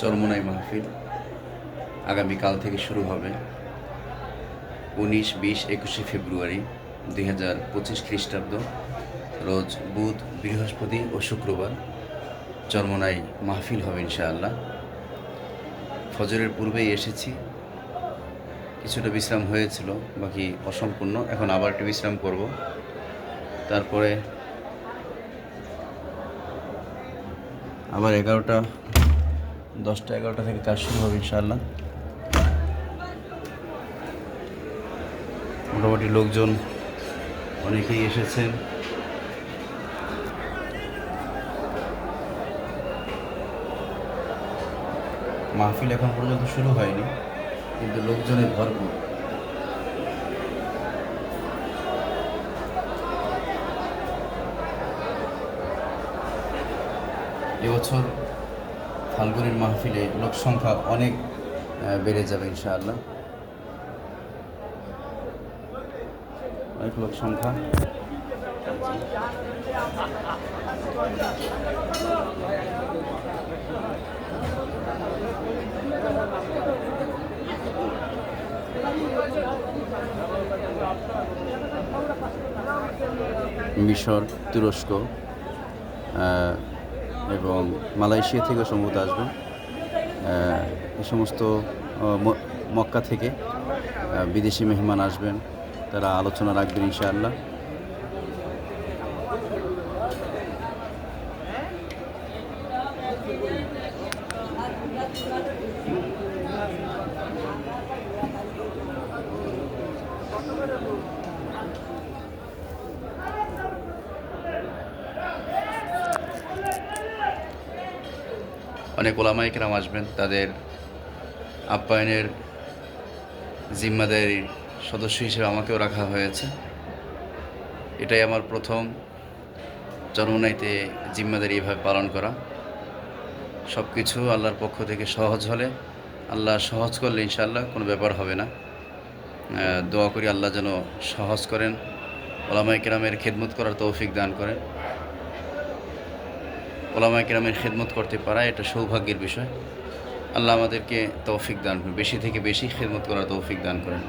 চরমোনাই মাহফিল আগামীকাল থেকে শুরু হবে উনিশ, বিশ, একুশে ফেব্রুয়ারি দুই হাজার পঁচিশ খ্রিস্টাব্দ, রোজ বুধ, বৃহস্পতি ও শুক্রবার চরমোনাই মাহফিল হবে ইনশাআল্লাহ। ফজরের পূর্বেই এসেছি। কিছুটা বিশ্রাম হয়েছিল, বাকি অসম্পূর্ণ। এখন আবার একটু বিশ্রাম করব। তারপরে আবার এগারোটা দশটা এগারোটা থেকে কাজ শুরু হবে ইনশাআল্লাহ। মোটামুটি লোকজন অনেকেই এসেছেন। মাহফিল এখন পর্যন্ত শুরু হয়নি, কিন্তু লোকজনে ভরপুর। এবছর ফাল্গুনের মাহফিলে লোক সংখ্যা অনেক বেড়ে যাবে ইনশাআল্লাহ। অনেক লোক সংখ্যা। মিশর তুরস্ক এবং মালয়েশিয়া থেকেও সম্ভবত আসবে আহ, এই সমস্ত মক্কা থেকে বিদেশি মেহমান আসবেন। তারা আলোচনা রাখবেন ইনশাআল্লাহ। অনেক ওলামাই কেরাম আসবেন, তাদের আপ্যায়নের জিম্মাদারির সদস্য হিসেবে আমাকেও রাখা হয়েছে। এটাই আমার প্রথম জন্মনাইতে জিম্মাদারি এভাবে পালন করা। সব কিছু আল্লাহর পক্ষ থেকে সহজ হলে, আল্লাহ সহজ করলে ইনশাআল্লাহ কোনো ব্যাপার হবে না। দোয়া করি আল্লাহ যেন সহজ করেন ওলামাই কেরামের খেদমত করার তৌফিক দান করেন। ওলামাই কেরামের খেদমত করতে পারা, এটা সৌভাগ্যের বিষয়। আল্লাহ আমাদেরকে তৌফিক দান করেন, বেশি থেকে বেশি খেদমত করার তৌফিক দান করেন।